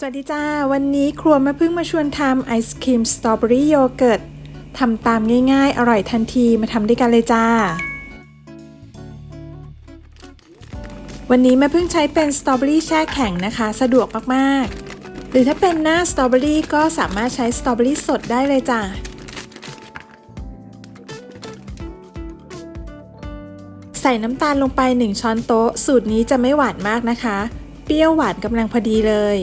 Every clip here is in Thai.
สวัสดีจ้า วันนี้ครัวแม่พึ่งมาชวนทำไอศครีมสตรอเบอรี่โยเกิร์ตทำตามง่ายๆ อร่อยทันทีมาทำด้วยกันเลยจ้า วันนี้แม่พึ่งใช้เป็นสตรอเบอรี่แช่แข็งนะคะ สะดวกมากๆ หรือถ้าเป็นหน้าสตรอเบอรี่ก็สามารถใช้สตรอเบอรี่สดได้เลยจ้าใส่น้ำตาลลงไป 1 ช้อนโต๊ะ สูตรนี้จะไม่หวานมากนะคะ เปรี้ยวหวานกำลังพอดีเลย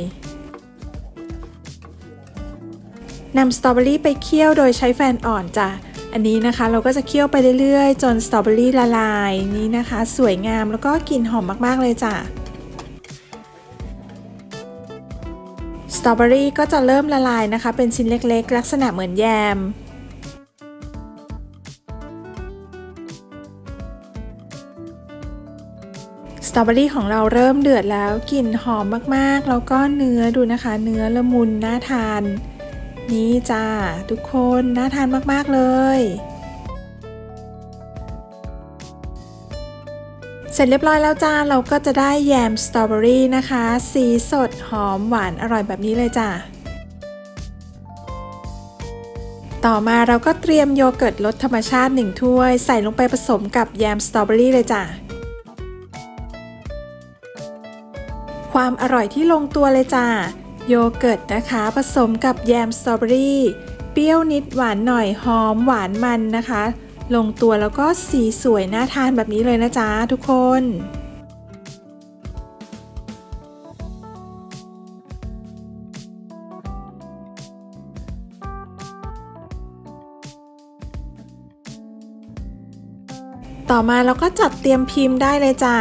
นำสตรอเบอรี่ไปเคี่ยวโดยใช้แฟนอ่อนจ้ะ อันนี้นะคะเราก็จะเคี่ยวไปเรื่อยๆ จนสตรอเบอรี่ละลายนี่นะคะ สวยงามแล้วก็กลิ่นหอมมากๆเลยจ้ะสตรอเบอรี่ก็จะเริ่มละลายนะคะ เป็นชิ้นเล็กๆ ลักษณะเหมือนแยม สตรอเบอรี่ของเราเริ่มเดือดแล้วกลิ่นหอมมากๆ แล้วก็เนื้อดูนะคะ เนื้อละมุนน่าทาน นี่จ้าทุกคนน่าทานมาก ๆ เลย เสร็จเรียบร้อยแล้วจ้าเราก็จะได้แยมสตรอเบอรี่นะคะ สีสดหอมหวานอร่อยแบบนี้เลยจ้าต่อมาเราก็เตรียมโยเกิร์ตรสธรรมชาติ 1 ถ้วย ใส่ลงไปผสมกับแยมสตรอเบอรี่เลยจ้าความอร่อยที่ลงตัวเลยจ้า โยเกิร์ตนะคะ ผสมกับแยมสตรอเบอรี่ เปรี้ยวนิดหวานหน่อยหอมหวานมันนะคะ ลงตัวแล้วก็สีสวยน่าทานแบบนี้เลยนะจ๊ะทุกคนต่อมาเราก็จัดเตรียมพิมพ์ได้เลยจ้ะ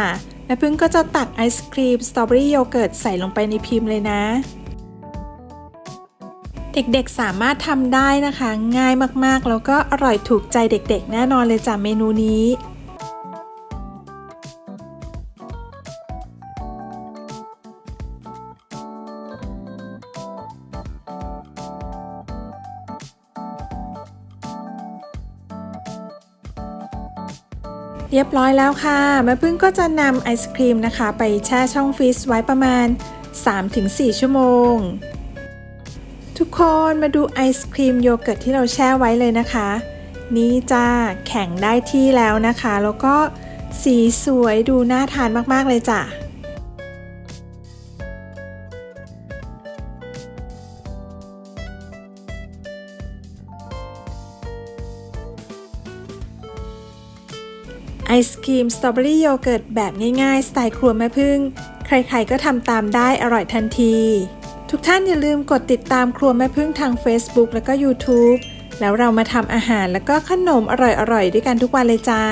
แม่พึ่งก็จะตักไอศครีมสตรอเบอรี่โยเกิร์ตใส่ลงไปในพิมพ์เลยนะ เด็กๆสามารถทำได้นะคะ ง่ายมากๆ แล้วก็อร่อยถูกใจเด็ก ๆ แน่นอนเลยจ้ะเมนูนี้เรียบร้อยแล้วค่ะแม่พึ่งก็จะนำไอศครีมนะคะ ไปแช่ช่องฟรีซไว้ประมาณ 3-4 ชั่วโมง ทุกคนมาดูไอศครีมโยเกิร์ตที่เราแช่ไว้เลยนะคะ นี่จ้าแข็งได้ที่แล้วนะคะ แล้วก็สีสวยดูน่าทานมากๆเลยจ้ะไอศครีมสตรอเบอรี่โยเกิร์ตแบบง่ายๆ สไตล์ครัวแม่พึ่ง ใครๆก็ทำตามได้อร่อยทันที ทุกท่านอย่าลืมกดติดตามครัวแม่พึ่งทาง Facebook แล้วก็ YouTube แล้วเรามาทำอาหารแล้วก็ขนมอร่อยๆด้วยกันทุกวันเลยจ้า